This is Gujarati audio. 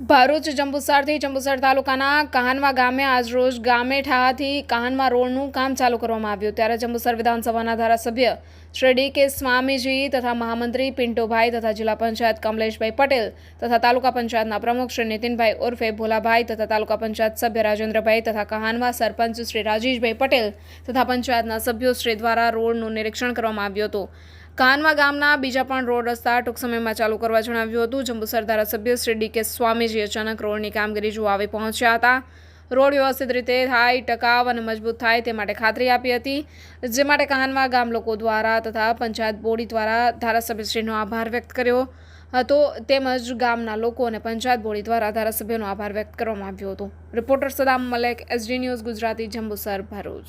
ભરૂચ, જંબુસરથી જંબુસર તાલુકાના કહાનવા ગામે આજરોજ ગામે ઠાહાથી કહાનવા રોડનું કામ ચાલુ કરવામાં આવ્યું. ત્યારે જંબુસર વિધાનસભાના ધારાસભ્ય શ્રી ડી કે સ્વામીજી તથા મહામંત્રી પિન્ટુભાઈ તથા જિલ્લા પંચાયત કમલેશભાઈ પટેલ તથા તાલુકા પંચાયતના પ્રમુખ શ્રી નીતિનભાઈ ઉર્ફે ભોલાભાઈ તથા તાલુકા પંચાયત સભ્ય રાજેન્દ્રભાઈ તથા કહાનવા સરપંચ શ્રી રાજેશભાઈ પટેલ તથા પંચાયતના સભ્યો શ્રી દ્વારા રોડનું નિરીક્ષણ કરવામાં આવ્યું હતું. કાનવા ગામના બીજા પણ રોડ રસ્તા ટૂંક સમયમાં ચાલુ કરવા જણાવ્યું હતું. જંબુસર ધારાસભ્ય શ્રી ડી કે સ્વામીજી અચાનક રોડની કામગીરી જોવા આવી પહોંચ્યા હતા. રોડ વ્યવસ્થિત રીતે થાય, ટકાવ અને મજબૂત થાય તે માટે ખાતરી આપી હતી. જે માટે કાનવા ગામ લોકો દ્વારા તથા પંચાયત બોડી દ્વારા ધારાસભ્યશ્રીનો આભાર વ્યક્ત કર્યો હતો. તેમજ ગામના લોકો અને પંચાયત બોડી દ્વારા ધારાસભ્યનો આભાર વ્યક્ત કરવામાં આવ્યો હતો. Reporter Saddam Malek, SD news Gujarati, Jambusar Bharuch.